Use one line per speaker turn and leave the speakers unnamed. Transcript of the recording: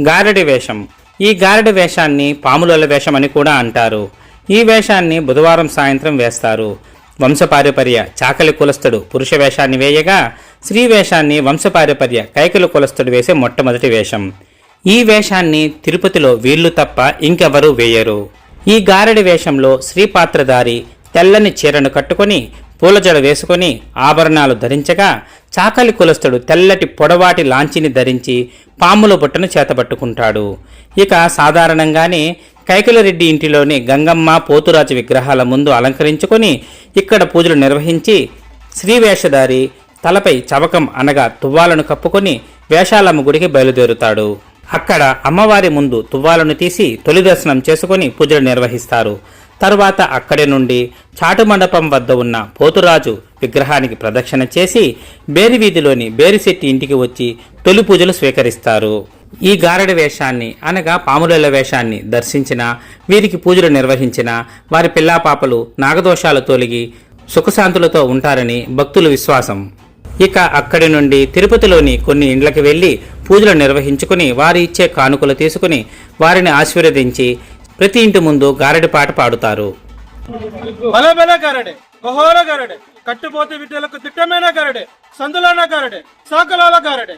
గారడి వేషం. ఈ గారడి వేషాన్ని పాములల వేషం అని కూడా అంటారు. ఈ వేషాన్ని బుధవారం సాయంత్రం వేస్తారు. వంశపారపర్య చాకలి కులస్తుడు పురుష వేషాన్ని వేయగా స్త్రీ వేషాన్ని వంశపారపర్య కైకల కులస్తుడు వేసే మొట్టమొదటి వేషం. ఈ వేషాన్ని తిరుపతిలో వీళ్ళు తప్ప ఇంకెవరూ వేయరు. ఈ గారడి వేషంలో శ్రీపాత్రధారి తెల్లని చీరను కట్టుకొని పూలజడ వేసుకొని ఆభరణాలు ధరించగా చాకలి కులస్తుడు తెల్లటి పొడవాటి లాంచిని ధరించి పాముల బుట్టను చేతబట్టుకుంటాడు. ఇక సాధారణంగానే కైకలరెడ్డి ఇంటిలోని గంగమ్మ పోతురాజు విగ్రహాల ముందు అలంకరించుకొని ఇక్కడ పూజలు నిర్వహించి శ్రీవేషధారి తలపై చవకం అనగా తువ్వాలను కప్పుకొని వేషాలమ్మ గుడికి బయలుదేరుతాడు. అక్కడ అమ్మవారి ముందు తువ్వాలను తీసి తొలి దర్శనం చేసుకుని పూజలు నిర్వహిస్తారు. తరువాత అక్కడి నుండి చాటు మండపం వద్ద ఉన్న పోతురాజు విగ్రహానికి ప్రదక్షిణ చేసి బేరివీధిలోని బేరిశెట్టి ఇంటికి వచ్చి తొలి పూజలు స్వీకరిస్తారు. ఈ గారడి వేషాన్ని అనగా పాములెల వేషాన్ని దర్శించిన వీరికి పూజలు నిర్వహించిన వారి పిల్లాపాపలు నాగదోషాలు తొలగి సుఖశాంతులతో ఉంటారని భక్తుల విశ్వాసం. ఇక అక్కడి నుండి తిరుపతిలోని కొన్ని ఇండ్లకి వెళ్ళి పూజలు నిర్వహించుకుని వారి ఇచ్చే కానుకలు తీసుకుని వారిని ఆశీర్వదించి ప్రతి ఇంటి ముందు గారడి పాట పాడుతారు.
బలబెల గారడే బహోర కట్టుపోతే విద్యలకు దిట్టమైన గారడే సందులాన గారడే సాకలాల గారడే.